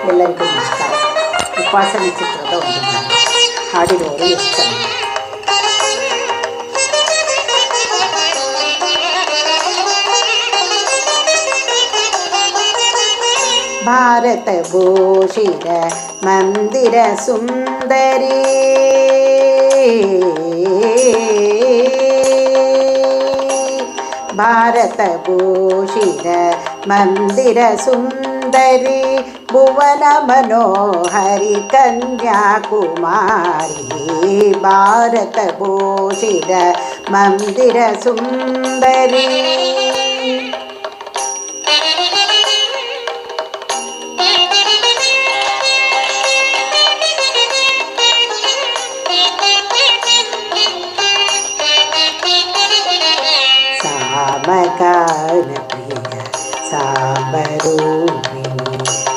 ಎಲ್ಲರಿಗೂ ನಮಸ್ಕಾರ ಉಪಾಸನೆ ಚಿತ್ರದ ಒಂದು ನಾಟಕ. ಹಾಡಿರೋರು ಎಷ್ಟು ಜನ ಭಾರತ ಭೂಷಿರ ಮಂದಿರ ಸುಂದರಿ ಭಾರತ சுந்தரி புவன மனோஹரி கன்யாகுமாரி பாரத பூஷித மந்திர சுந்தரி. சாமகான பிரிய சாம்பரூ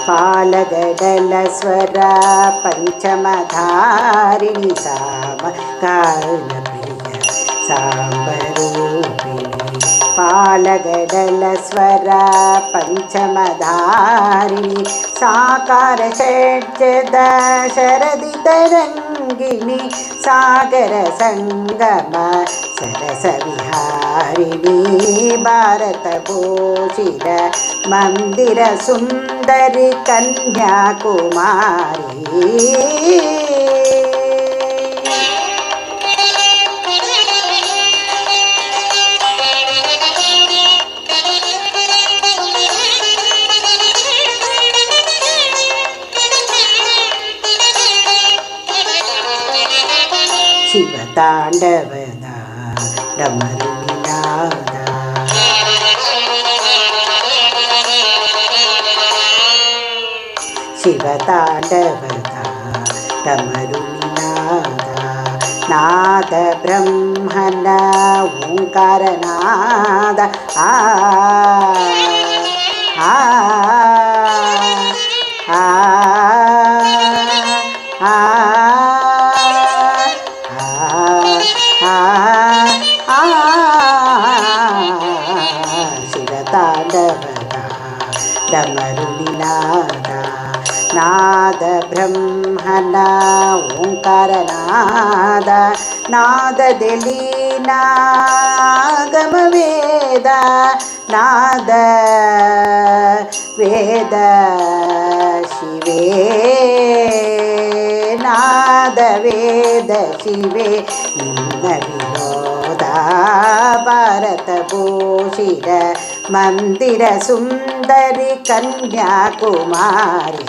பாலகடலஸ்வர பஞ்சமதாரிணி சாம காரணப்பிரிய சாம்பரூபிணி. பாலகடலஸ்வர பஞ்சமதாரிணி சாகார ஷட்ஜத சரதி தரங்கிணி சாகர சங்கம सरसविहारिणी भारतभूषित मन्दिरसुन्दरि कन्याकुमारी சிவதாண்டவ ഡമരുമിതാന ശിവതാണ്ഡവതാടമരുമിനാദ നാദ ബ്രഹ്മണ ഓംകാരനാദ ആ. ആ. ആ. ആ. தாண்டவருளிநாதா நாத பிரம்மனா ஓங்காரநாத நாததிலீனாகமவேத நாத வேத சிவே நாத வேத சிவே நின்ன வினோ सदा भारतभूषिर मन्दिरसुन्दरि कन्याकुमारी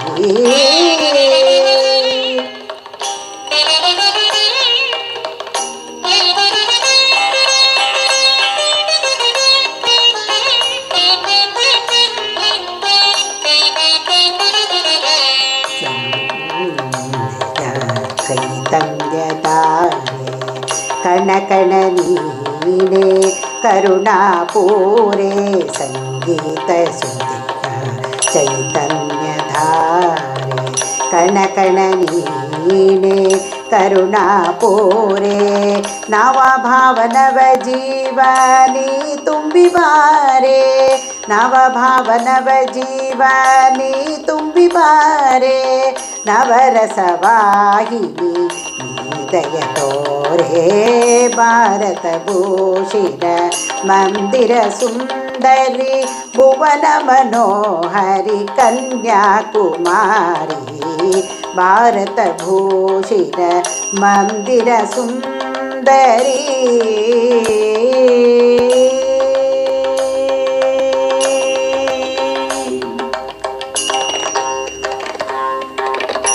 ಕಣ ಕಣ ನೀನೆ ಕರುಣಾಪೂರೆ ಸಂಗೀತ ಸುಂದಿರ ಚೈತನ್ಯಧಾರೆ ಕಣ ಕಣ ನೀನೆ ಕರುಣಾಪೂರೆ ನವ ಭಾವನವ ಜೀವನಿ ತುಂಬಿ ಬಾರೆ ನವ ಭಾವನವ ಜೀವನಿ ತುಂಬಿ ಬಾರೆ ನವರಸವಾಹಿನಿ जयतोरे भारतभूषिण मन्दिरसुन्दरि भुवनमनोहरि कन्याकुमारी भारतभूषिण मन्दिरसुन्दरी